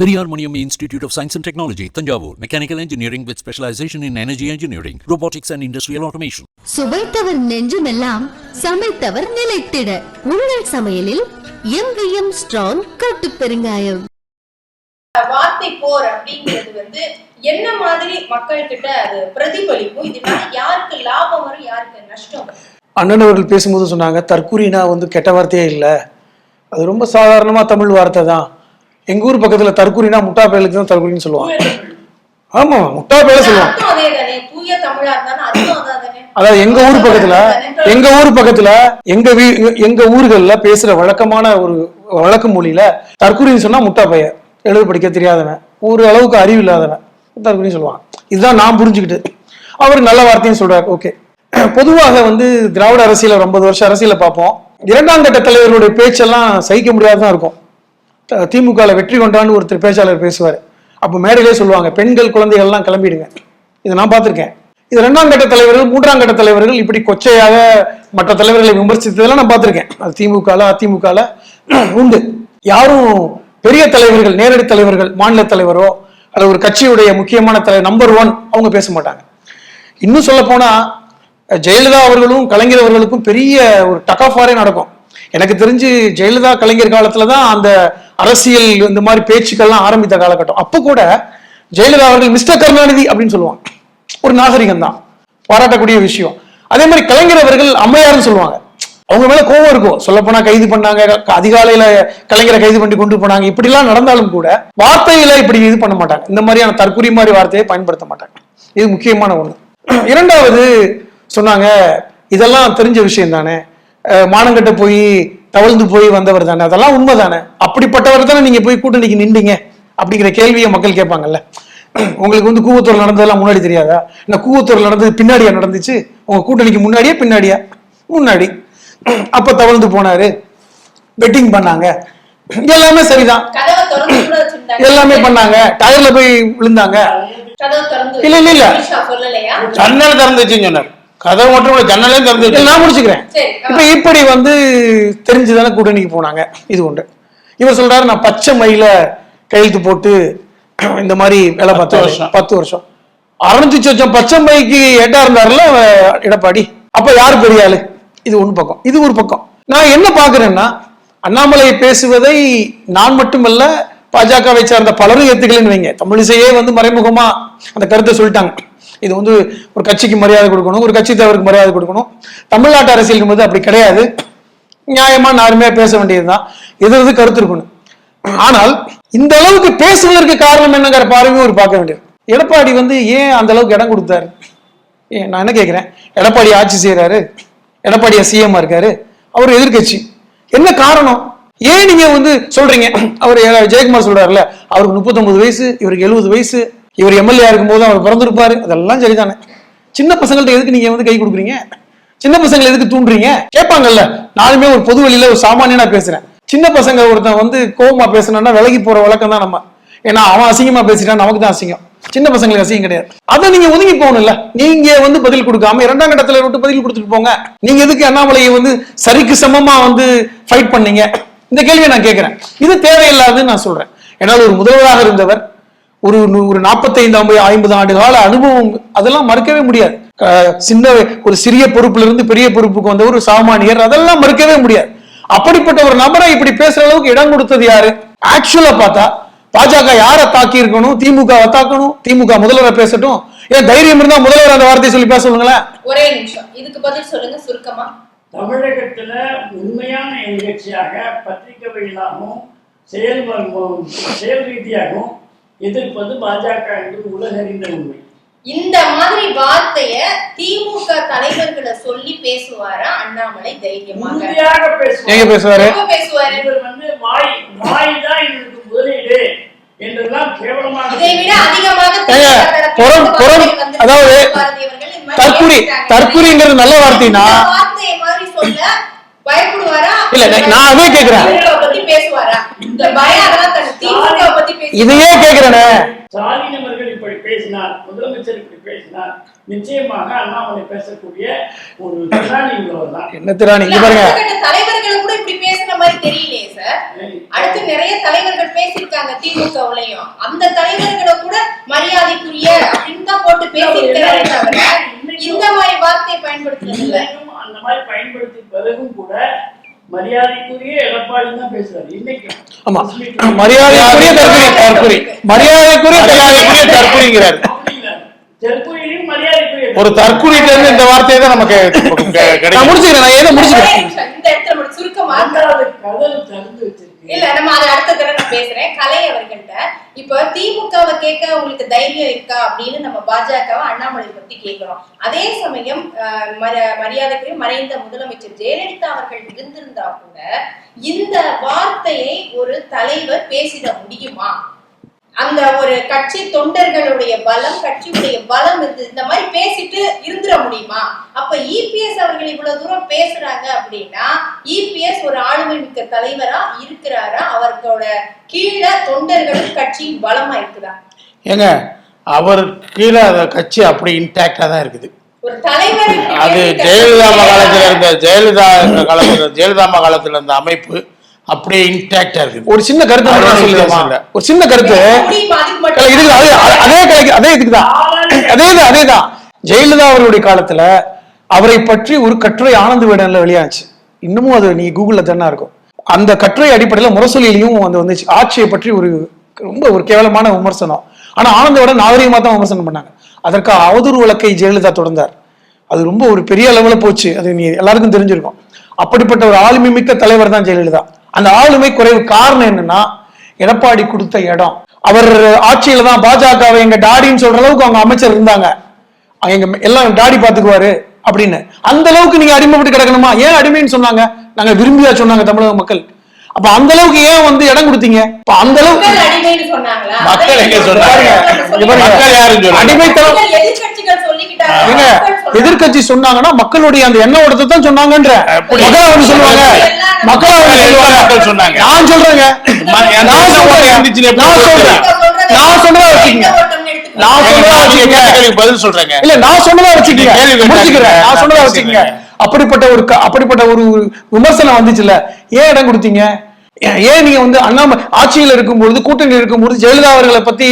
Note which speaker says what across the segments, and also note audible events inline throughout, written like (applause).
Speaker 1: Periyar Maniam Institute of Science and Technology, Tanjavur. Mechanical engineering with specialization in energy engineering, robotics and industrial automation.
Speaker 2: சுவைத்தவர் நெஞ்சுமெல்லாம் சமைத்தவர் நிலைத்திட. உங்கள் சமையலில் MVM strong கட்டு பெருங்காயம்.
Speaker 3: வார்த்தை போர் அப்படிங்கிறது வந்து என்ன மாதிரி மக்கள் கிட்ட அது பிரதிபலிக்கும்? இதனால யாருக்கு லாபம் வரும் யாருக்கு நஷ்டம்
Speaker 4: அண்ணன் அவர்கள் பேசும்போது சொன்னாங்க தற்கூரினா வந்து கெட்ட வார்த்தையே இல்லை. அது ரொம்ப சாதாரணமாக தமிழ் வார்த்தை தான். எங்கள் ஊர் பக்கத்தில் தற்கூரினா முட்டா பயலுக்கு தான். தற்கூரின்னு சொல்லுவாங்க ஆமாம் முட்டா பயல சொல்லுவாங்க அதாவது எங்க ஊர் பக்கத்துல எங்க ஊர் பக்கத்துல எங்க வீ எங்க ஊர்கள்ல பேசுற வழக்கமான ஒரு வழக்கு மொழியில தற்கூரின்னு சொன்னா முட்டா பைய எழுத படிக்க தெரியாதவன். ஒரு அளவுக்கு அறிவு இல்லாதவன். தற்கூரின்னு சொல்லுவாங்க. இதுதான் நான் புரிஞ்சுக்கிட்டு. அவர் நல்ல வார்த்தையும் சொல்றாரு. ஓகே. பொதுவாக வந்து திராவிட அரசியல ஒரு ஐம்பது வருஷம் அரசியல பார்ப்போம். இரண்டாம் கட்ட தலைவர்களுடைய பேச்செல்லாம் சகிக்க முடியாததான் இருக்கும். திமுகவில் வெற்றி கொண்டான்னு ஒருத்தர் பேச்சாளர் பேசுவார். அப்போ மேடையிலே சொல்லுவாங்க பெண்கள் குழந்தைகள்லாம் கிளம்பிடுங்க. இதை நான் பார்த்துருக்கேன். இது ரெண்டாம் கட்ட தலைவர்கள் மூன்றாம் கட்ட தலைவர்கள் இப்படி கொச்சையாக மற்ற தலைவர்களை விமர்சித்ததெல்லாம் நான் பார்த்துருக்கேன். அது திமுகல அதிமுகல (clears throat) உண்டு. யாரும் பெரிய தலைவர்கள் நேரடி தலைவர்கள் மாநில தலைவரோ அல்லது ஒரு கட்சியுடைய முக்கியமான தலைவர் நம்பர் ஒன் அவங்க பேச மாட்டாங்க. இன்னும் சொல்ல போனா ஜெயலலிதா அவர்களும் கலைஞர் அவர்களுக்கும் பெரிய ஒரு டக் ஆஃப் நடக்கும். எனக்கு தெரிஞ்சு ஜெயலலிதா கலைஞர் காலத்துல தான் அந்த அரசியல் இந்த மாதிரி பேச்சுக்கள்லாம் ஆரம்பித்த காலகட்டம். அப்போ கூட ஜெயலலிதா அவர்கள் மிஸ்டர் கருணாநிதி அப்படின்னு சொல்லுவாங்க. ஒரு நாகரிகம் தான். பாராட்டக்கூடிய விஷயம். அதே மாதிரி கலைஞர் அவர்கள் அம்மையார்னு சொல்லுவாங்க. அவங்க மேல கோவம் இருக்கும். சொல்லப்போனா போனா கைது பண்ணாங்க. அதிகாலையில கலைஞரை கைது பண்ணி கொண்டு போனாங்க. இப்படிலாம் நடந்தாலும் கூட வார்த்தையில இப்படி இது பண்ண மாட்டாங்க. இந்த மாதிரியான தற்குறி மாதிரி வார்த்தையை பயன்படுத்த மாட்டாங்க. இது முக்கியமான ஒண்ணு. (clears throat) இரண்டாவது சொன்னாங்க இதெல்லாம் தெரிஞ்ச விஷயம் தானே. மானங்கட்ட போய் தவழ்ந்து போய் வந்தவர் தானே? அதெல்லாம் உண்மை தானே அப்படிப்பட்டவர் தானே நீங்க போய் கூட்டணிக்கு நின்றீங்க? அப்படிங்கிற கேள்வியை மக்கள் கேட்பாங்கல்ல. உங்களுக்கு வந்து கூவத்தூர் நடந்ததெல்லாம் முன்னாடி தெரியாதா? இந்த கூவத்தூர் நடந்தது பின்னாடியா நடந்துச்சு? உங்க கூட்டணிக்கு முன்னாடியா பின்னாடியா? முன்னாடி. அப்ப தவழ்ந்து போனாரு. பெட்டிங் பண்ணாங்க. எல்லாமே சரிதான். எல்லாமே பண்ணாங்க. டயர்ல போய் விழுந்தாங்க. இல்ல, இல்ல, இல்ல.
Speaker 5: ஜன்னல் திறந்துச்சுன்னு சொன்னார். கதவு மட்டும் இல்ல ஜன்னலே
Speaker 4: இல்ல, நான் முடிச்சுக்கிறேன். இப்ப இப்படி வந்து தெரிஞ்சுதானே கூட்டணிக்கு போனாங்க. இது உண்டு. இவர் சொல்றாரு நான் பச்சை மயில கையெழுத்து போட்டு இந்த மாதிரி வேலை
Speaker 5: பத்து
Speaker 4: பார்த்து
Speaker 5: வருஷம்.
Speaker 4: பத்து வருஷம். அறுநூத்தி சொச்சம் பச்சை மைக்கு எட்டா இருந்தாருல எடப்பாடி. அப்ப யாரு பெரிய ஆளு? இது ஒண்ணு பக்கம். இது ஒரு பக்கம். நான் என்ன பாக்குறேன்னா அண்ணாமலை பேசுவதை நான் மட்டுமல்ல பாஜகவை சார்ந்த பலரும் ஏத்துக்கலன்னு வைங்க. தமிழிசையே வந்து மறைமுகமா அந்த கருத்தை சொல்லிட்டாங்க. இது வந்து ஒரு கட்சிக்கு மரியாதை கொடுக்கணும் ஒரு கட்சி தலைவருக்கு மரியாதை கொடுக்கணும். தமிழ்நாட்டு அரசியல் போது அப்படி கிடையாது. நியாயமா நாருமையா பேச வேண்டியதுதான். எது எது கருத்து இருக்கணும். ஆனால் இந்த அளவுக்கு பேசுவதற்கு காரணம் என்னங்கிற பார்வையும் ஒரு பார்க்க வேண்டியது. எடப்பாடி வந்து ஏன் அந்த அளவுக்கு இடம் கொடுத்தாரு? ஏன் நான் என்ன கேட்கிறேன்? எடப்பாடி ஆட்சி செய்யறாரு எடப்பாடியா சிஎம் இருக்காரு? அவர் எதிர்க்கட்சி. என்ன காரணம்? ஏன் நீங்க வந்து சொல்றீங்க? அவர் ஜெயக்குமார் சொல்றாருல அவருக்கு முப்பத்தொன்பது வயசு இவருக்கு எழுபது வயசு இவர் எம்எல்ஏ இருக்கும்போது அவர் பிறந்திருப்பாரு. அதெல்லாம் சரிதானே. சின்ன பசங்கள்ட்ட எதுக்கு நீங்க வந்து கை கொடுக்குறீங்க? சின்ன பசங்களை எதுக்கு தூண்டுறீங்க? கேட்பாங்கல்ல நானுமே ஒரு பொது வழியில ஒரு சாமானியனா பேசுறேன். சின்ன பசங்க ஒருத்தன் வந்து கோபமா பேசணும்னா விலகி போற வழக்கம் தான் நம்ம. ஏன்னா அவன் அசிங்கமா பேசிட்டான் நமக்கு தான் அசிங்கம். சின்ன பசங்களுக்கு அசிங்கம் கிடையாது. அதை நீங்க ஒதுங்கி போகணும்ல. நீங்க வந்து பதில் கொடுக்காம இரண்டாம் கட்டத்துல விட்டு பதில் கொடுத்துட்டு போங்க. நீங்க எதுக்கு அண்ணாமலையை வந்து சரிக்கு சமமா வந்து ஃபைட் பண்ணீங்க? இந்த கேள்வியை நான் கேட்கிறேன். இது தேவையில்லாதுன்னு நான் சொல்றேன். என்னால் ஒரு முதல்வராக இருந்தவர் ஒரு ஒரு நாற்பத்தைந்து ஐம்பது ஐம்பது ஆண்டு கால அனுபவம் அதெல்லாம் மறுக்கவே முடியாது. சின்ன ஒரு சிறிய பொறுப்புல இருந்து பெரிய பொறுப்புக்கு வந்த ஒரு சாமானியர் அதெல்லாம் மறுக்கவே முடியாது. அப்படிப்பட்ட ஒரு நபரை இப்படி பேசுற அளவுக்கு இடம் கொடுத்தது யாரு? ஆக்சுவலா பார்த்தா பாஜக யாரை தாக்கி இருக்கணும் திமுக தாக்கணும்? திமுக முதல்வரை பேசட்டும்? ஏன் தைரியம் இருந்தா முதல்வர் அந்த வார்த்தையை சொல்லி பேச சொல்லுங்களேன்.
Speaker 3: ஒரே நிமிஷம். இதுக்கு பதில் சொல்லுங்க சுருக்கமா.
Speaker 6: தமிழகத்துல உண்மையான எதிர்கட்சியாக பத்திரிகை வழியிலாகவும் செயல் செயல் ரீதியாகவும் எதிர்ப்பது பாஜக என்பது உலகறிந்த உண்மை.
Speaker 3: இந்த மாதிரி வார்த்தைய திமுக தலைவர்களை சொல்லி பேசுவாரா அண்ணாமலை தைரியமாக?
Speaker 6: பேசுவார்.
Speaker 4: பேசுவாரு?
Speaker 6: இவர் வந்து வாய் வாய் தான் எங்களுக்கு முதலீடு என்றெல்லாம் கேவலமாக
Speaker 3: இதை விட அதிகமாக.
Speaker 4: அதாவது தற்குறி. தற்குறிங்கிறது நல்ல வார்த்தைனா?
Speaker 3: வார்த்தையை மாதிரி சொல்ல
Speaker 4: இல்ல, நான் நான் அதே கேக்குறேன். இதையே
Speaker 6: ஸ்டாலின் அவர்கள் இப்படி பேசினார் முதலமைச்சர் இப்படி பேசினார். நிச்சயமாக அண்ணாமலை பேசக்கூடிய ஒரு திராணி உள்ளவர் தான்
Speaker 4: என்ன திராணி? இங்க பாருங்க.
Speaker 3: தலைவர்களை கூட இப்படி பேசுன மாதிரி தெரியலையே சார். அடுத்து நிறைய தலைவர்கள் பேசியிருக்காங்க திமுகவுலயும். அந்த தலைவர்களை கூட மரியாதைக்குரிய அப்படின்னு தான் போட்டு பேசியிருக்கிறாரே இந்த மாதிரி வார்த்தையை பயன்படுத்துறது இல்ல.
Speaker 6: அந்த மாதிரி பயன்படுத்தி பிறகும் கூட மரியாதைக்குரிய எடப்பாடி தான் பேசுறாரு இன்னைக்கு
Speaker 4: ஆமா
Speaker 6: press meet ல
Speaker 4: மரியாதைக்குரிய தற்கொலை
Speaker 5: தற்குறி
Speaker 4: மரியாதைக்குரிய
Speaker 5: மரியாதைக்குரிய
Speaker 4: தற்கொலை
Speaker 5: தற்குறிங்கிறார்
Speaker 6: அப்படிங்கிறாரு. தெற்குறியிலும் மரியாதைக்குரிய
Speaker 5: ஒரு தற்குறிட்ட இருந்து இந்த வார்த்தையை தான் நமக்கு
Speaker 4: நான் முடிச்சுக்கிறேன் நான் ஏதோ
Speaker 3: ஒரே
Speaker 4: முடிச்சுக்கிறேன்
Speaker 3: நிமிஷம், இந்த இடத்துல மட்டும் சுருக்கமா
Speaker 6: ரெண்டாவது கதவு திறந்து வச்சிருக்கு
Speaker 3: இல்ல நம்ம அதை அடுத்த தடவை நான் பேசுறேன் கலை அவர்கள்ட்ட இப்ப திமுகவை கேட்க உங்களுக்கு தைரியம் இருக்கா அப்படின்னு நம்ம பாஜகவை அண்ணாமலை பத்தி கேட்கிறோம் அதே சமயம் மரியாதைக்குரிய மறைந்த முதலமைச்சர் ஜெயலலிதா அவர்கள் இருந்திருந்தா கூட இந்த வார்த்தையை ஒரு தலைவர் பேசிட முடியுமா? அந்த ஒரு கட்சி தொண்டர்களுடைய பலம் கட்சியுடைய பலம் இருந்து இந்த மாதிரி பேசிட்டு இருந்துட முடியுமா அப்ப இபிஎஸ் அவர்கள் இவ்வளவு தூரம் பேசுறாங்க அப்படின்னா இபிஎஸ் ஒரு ஆளுமை மிக்க தலைவரா இருக்கிறாரா? அவர்களோட கீழே தொண்டர்களும் கட்சியும் பலமா இருக்குதா
Speaker 5: ஏங்க அவர் கீழே அந்த கட்சி அப்படி இன்டாக்டா தான் இருக்குது.
Speaker 3: ஒரு தலைவர் இப்படி
Speaker 5: அது ஜெயலலிதா காலத்துல இருந்த ஜெயலலிதா காலத்துல ஜெயலலிதா காலத்துல இருந்த அமைப்பு அப்படியே இன்டாக்டா இருக்குது.
Speaker 4: ஒரு சின்ன கருத்து ஒரு சின்ன கருத்து. இதுக்கு அதே அதே கலைக்கு அதே இதுக்குதான் அதேதான் அதேதான் ஜெயலலிதா அவர்களுடைய காலத்துல அவரை பற்றி ஒரு கட்டுரை ஆனந்த விடன்ல வெளியாச்சு. இன்னமும் அது நீ கூகுள்ல தானே இருக்கும். அந்த கட்டுரை அடிப்படையில முரசொலியிலையும் வந்து வந்துச்சு. ஆட்சியை பற்றி ஒரு ரொம்ப ஒரு கேவலமான விமர்சனம். ஆனா ஆனந்த நாகரிகமாக நாகரிகமா தான் விமர்சனம் பண்ணாங்க. அதற்கு அவதூறு வழக்கை ஜெயலலிதா தொடர்ந்தார். அது ரொம்ப ஒரு பெரிய அளவுல போச்சு. அது நீ எல்லாருக்கும் தெரிஞ்சிருக்கும். அப்படிப்பட்ட ஒரு ஆளுமை மிக்க தலைவர் தான் ஜெயலலிதா. அந்த ஆளுமை குறைவு காரணம் என்னன்னா எடப்பாடி கொடுத்த இடம். அவர் ஆட்சியில தான் பாஜகவை எங்க டாடின்னு சொல்ற அளவுக்கு அவங்க அமைச்சர் இருந்தாங்க. அவங்க எங்க எல்லாம் டாடி பாத்துக்குவாரு. அப்படின்னு அந்த அளவுக்கு நீங்க அடிமைப்பட்டு கிடக்கணுமா ஏன் அடிமைன்னு சொன்னாங்க நாங்க விரும்பியா சொன்னாங்க தமிழக மக்கள் அப்ப அந்த அளவுக்கு ஏன் வந்து இடம் கொடுத்தீங்க அப்ப அந்த அளவுக்கு
Speaker 3: மக்கள் அடிமைன்னு சொன்னாங்களா
Speaker 5: மக்கள் எங்க சொன்னாங்க?
Speaker 3: சொல்லி-
Speaker 4: இங்க பாருங்க.
Speaker 5: மக்கள் யாரும் சொல்லல.
Speaker 4: அடிமைத்தனம். எதிர்க்கட்சி சொன்னாங்கன்னா மக்களுடைய அந்த எண்ண ஓட்டத்தை தான் சொன்னாங்கன்ற
Speaker 5: அப்படி.
Speaker 4: மக்கள் வந்து சொல்லுவாங்க மக்கள் வந்து சொல்லுவாங்க
Speaker 5: மக்கள் சொன்னாங்க.
Speaker 4: நான் சொல்றேங்க நான் சொல்றேன் நான்? சொல்றேன் வச்சுக்கங்க நான்
Speaker 5: கேள்விக்கு பதில் சொல்றேங்க.
Speaker 4: இல்ல நான் சொன்னதா வச்சுக்கங்க. முடிச்சுக்கிறேன். நான் சொன்னதா வச்சுக்கங்க. அப்படிப்பட்ட ஒரு க- அப்படிப்பட்ட ஒரு விமர்சனம் வந்துச்சுல்ல ஏன் இடம் கொடுத்தீங்க? ஏன் நீங்க வந்து அண்ணாம ஆட்சியில் இருக்கும்பொழுது கூட்டணியில் இருக்கும்பொழுது ஜெயலலிதா அவர்களை பத்தி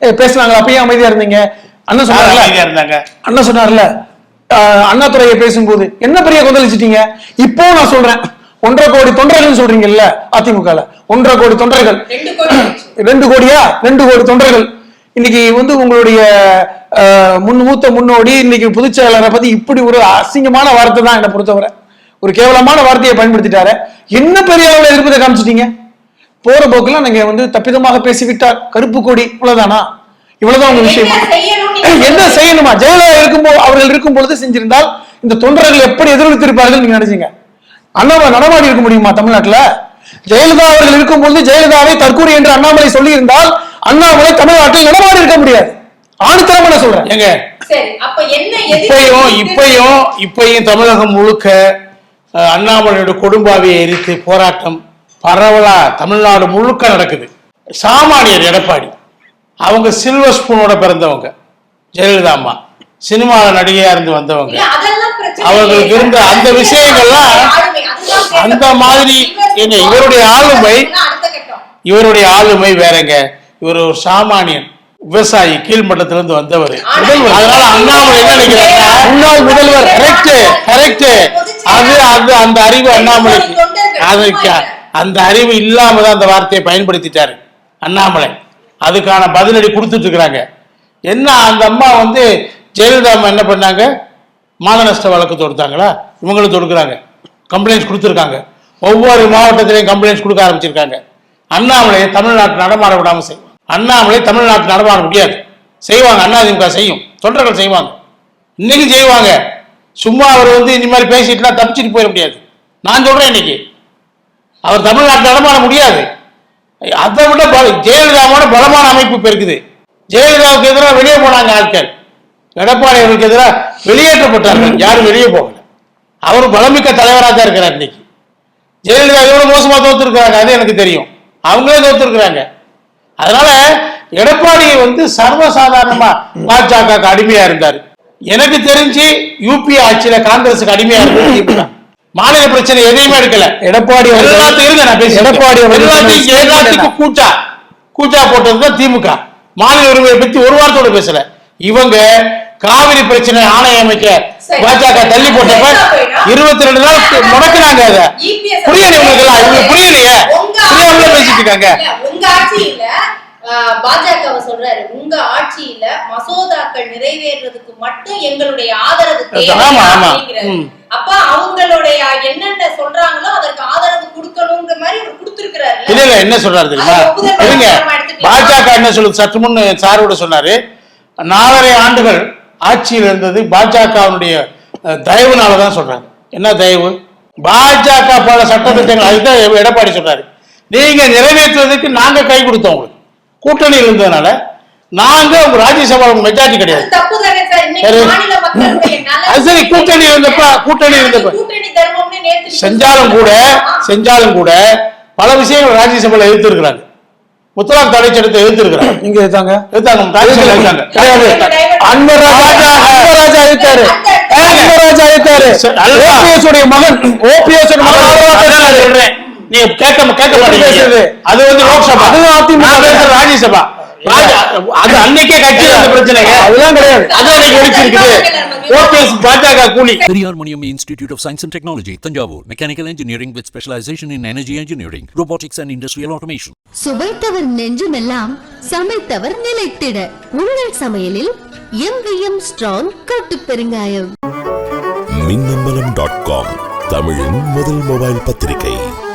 Speaker 4: பேசுனாங்க அப்ப ஏன் அமைதியா இருந்தீங்க. அண்ணன் சொன்னார்ல?
Speaker 5: அமைதியா இருந்தாங்க?
Speaker 4: அண்ணன் சொன்னார்ல? ஆஹ், அண்ணாதுரையை பேசும்போது என்ன பெரிய கொந்தளிச்சிட்டீங்க? இப்போ நான் சொல்றேன். ஒன்றரை கோடி தொண்டர்கள் சொல்றீங்கல்ல அதிமுகல. ஒன்றரை கோடி தொண்டர்கள்.
Speaker 3: ரெண்டு
Speaker 4: கோடியா? ரெண்டு கோடி தொண்டர்கள். இன்னைக்கு வந்து உங்களுடைய முன் மூத்த முன்னோடி இன்னைக்கு பொதுச் செயலாளரை பத்தி இப்படி ஒரு அசிங்கமான வார்த்தை தான் என்னை பொறுத்தவரை. ஒரு கேவலமான வார்த்தையை பயன்படுத்திட்டாரு. என்ன பெரிய அளவுல எதிர்ப்பதை காமிச்சிட்டீங்க? போற போக்குல நீங்க வந்து தப்பிதமாக பேசிவிட்டார். கருப்பு கொடி இவ்வளவுதானா? இவ்வளவுதான் உங்க விஷயமா.
Speaker 3: என்ன
Speaker 4: செய்யணுமா? ஜெயலலிதா இருக்கும்போது அவர்கள் இருக்கும் பொழுது செஞ்சிருந்தால் இந்த தொண்டர்கள் எப்படி எதிர்த்திருப்பார்கள் நீங்க நினைச்சீங்க? அண்ணாமலை நடமாடி இருக்க முடியுமா தமிழ்நாட்டுல? ஜெயலலிதா அவர்கள் இருக்கும் பொழுது ஜெயலலிதாவை தற்கூரி என்று அண்ணாமலை சொல்லி இருந்தால் அண்ணாமலை தமிழ்நாட்டில் நடமாடி இருக்க முடியாது. ஆணித்தரமா சொல்றேன்.
Speaker 5: ஏங்க
Speaker 3: சரி அப்ப என்ன
Speaker 5: இப்பயும் இப்பயும் இப்பயும் தமிழகம் முழுக்க அண்ணாமலையோட கொடும்பாவியை எரித்து போராட்டம் பரவலா தமிழ்நாடு முழுக்க நடக்குது. சாமானியர் எடப்பாடி அவங்க சில்வர் ஸ்பூனோட பிறந்தவங்க ஜெயலலிதா அம்மா சினிமாவில் நடிகையா இருந்து வந்தவங்க.
Speaker 3: இல்ல, அதெல்லாம் பிரச்சனை
Speaker 5: அவர்களுக்கு. இருந்த அந்த விஷயங்கள்லாம் அந்த. மாதிரி இவருடைய ஆளுமை
Speaker 3: அதெல்லாம் அடுத்த கட்டம்.
Speaker 5: இவருடைய ஆளுமை வேறங்க. இவர் ஒரு சாமானியன் விவசாயி கீழ்மட்டத்துல இருந்து வந்தவர். அதனால அண்ணாமலை என்ன நினைக்கிறாருன்னா
Speaker 4: முன்னாள் முதல்வர்
Speaker 5: கரெக்ட் கரெக்ட் அது அது அந்த அறிவு அண்ணாமலைக்கு அதுக்கு அந்த அறிவு இல்லாம தான் அந்த வார்த்தையை பயன்படுத்திட்டாரு அண்ணாமலை. அதுக்கான பதிலடி கொடுத்துட்டு இருக்கிறாங்க என்ன அந்த அம்மா வந்து ஜெயலலிதா அம்மா என்ன பண்ணாங்க? மான நஷ்ட வழக்கு தொடுத்தாங்களா? இவங்களும் தொடுக்குறாங்க. கம்ப்ளைண்ட்ஸ் கொடுத்துருக்காங்க. ஒவ்வொரு மாவட்டத்திலையும் கம்ப்ளைண்ட்ஸ் கொடுக்க ஆரம்பிச்சிருக்காங்க. அண்ணாமலையை தமிழ்நாட்டு நடமாட விடாம செய்வாங்க அண்ணாமலை தமிழ்நாட்டு நடமாட முடியாது. செய்வாங்க அதிமுக செய்யும். தொண்டர்கள் செய்வாங்க. இன்னைக்கு செய்வாங்க. சும்மா அவர் வந்து இந்த மாதிரி பேசிட்டுலாம் தப்பிச்சுட்டு போயிட முடியாது. நான் சொல்றேன் இன்னைக்கு. அவர் தமிழ்நாட்டில் நடமாட முடியாது. அதை விட ஜெயலலிதாவோட பலமான அமைப்பு இப்போ இருக்குது. ஜெயலலிதாவுக்கு எதிராக வெளியே போனாங்க ஆட்கள். எடப்பாடி அவருக்கு எதிராக வெளியேற்றப்பட்டார்கள். யாரும் வெளியே போகல. அவர் பலமிக்க தலைவராக தான் இருக்கிறார் இன்னைக்கு. ஜெயலலிதா எவ்வளவு மோசமா தோத்துருக்காங்க அது எனக்கு தெரியும். அவங்களே தோத்துருக்குறாங்க. அதனால எடப்பாடி வந்து சர்வசாதாரணமா பாஜக அடிமையா இருந்தார். எனக்கு தெரிஞ்சு யூபி ஆட்சியில காங்கிரஸுக்கு அடிமையா இருந்தது திமுக. மாநில பிரச்சனை எதையுமே எடுக்கல.
Speaker 4: எடப்பாடி
Speaker 5: எல்லாத்தையும் நான் பேசுறேன்.
Speaker 4: எடப்பாடி
Speaker 5: எல்லாத்தையும் எல்லாத்துக்கும் கூச்சா. கூச்சா போட்டதுதான் திமுக. மாநில உரிமையை பத்தி ஒரு வார்த்தையோட பேசல. இவங்க காவிரி பிரச்சனை ஆணையம் அமைக்க. பாஜக தள்ளி போட்டப்ப? இருபத்தி ரெண்டு நாள் முடக்குனாங்க அத. புரியல இவங்களுக்கு புரியலையே?
Speaker 3: ஆட்சியில-
Speaker 5: பேசிட்டு இருக்காங்க.
Speaker 3: இல்ல, உங்க ஆட்சியில பாஜக சொல்றாரு உங்க ஆட்சியில மசோதாக்கள் நிறைவேறதுக்கு மட்டும் எங்களுடைய ஆதரவு தேவை. அப்ப அவங்களுடைய என்னென்ன சொல்றாங்களோ அதற்கு ஆதரவு கொடுக்கணுங்கிற மாதிரி அவர் கொடுத்திருக்கிறாரு
Speaker 5: இல்ல இல்ல என்ன சொல்றாரு தெரியுமா? இருங்க. பாஜக என்ன சொல்லுது? சற்று முன் சாரோட சொன்னாரு. நாலரை ஆண்டுகள் ஆட்சியில் இருந்தது பாஜகவுடைய தயவுனால தான் சொல்றாங்க. என்ன தயவு? பாஜக பல சட்டத்திட்டங்கள் அதுதான் எடப்பாடி சொல்றாரு. நீங்க நிறைவேற்றுவதற்கு நாங்க கை கொடுத்தோம் உங்களுக்கு. கூட்டணி இருந்ததுனால நாங்க உங்க ராஜ்யசபா மெஜாரிட்டி கிடையாது
Speaker 3: அது சார்
Speaker 5: கூட்டணி இருந்தப்ப, கூட்டணி இருந்தப்ப.
Speaker 3: கூட்டணி தர்மம்னு நேத்து
Speaker 5: செஞ்சாலும் கூட செஞ்சாலும் கூட பல விஷயங்கள் ராஜ்யசபால எதிர்த்து இருக்கிறாங்க முத்தலாக் தடை சட்டத்தை எதிர்த்து இருக்கிறாங்க
Speaker 4: நீங்க இருக்காங்க
Speaker 5: எதிர்த்தாங்க எதிர்த்தாங்க
Speaker 4: கிடையாது அன்பர் ராஜா அன்பர் ராஜா இருக்காரு அன்பர் ராஜா
Speaker 5: அதுதான்.
Speaker 4: ஓபிஎஸ் உடைய மகன் ஓபிஎஸ் மகன்.
Speaker 5: சொல்றேன். நீ கேட்க கேட்க
Speaker 4: பேசுறது?
Speaker 5: அது வந்து லோக்சபா.
Speaker 4: அதுவும் அதிமுக.
Speaker 5: பேசுறது ராஜ்யசபா. ராஜா- அது அன்னைக்கே கட்சியில் அந்த பிரச்சனைங்க.
Speaker 4: அதெல்லாம் கிடையாது.
Speaker 5: அது அன்னைக்கு வெடிச்சிருக்குது ஓபிஎஸ் பாஜக கூலி.
Speaker 2: சுவைத்தவர் நெஞ்சமெல்லாம் சமைத்தவர் நிலைத்திட. உங்கள் சமையலில் ஸ்ட்ராங் கட்டு பெருங்காயம்.
Speaker 7: மின்னம்பலம் டாட் காம் தமிழின் முதல் மொபைல் பத்திரிகை.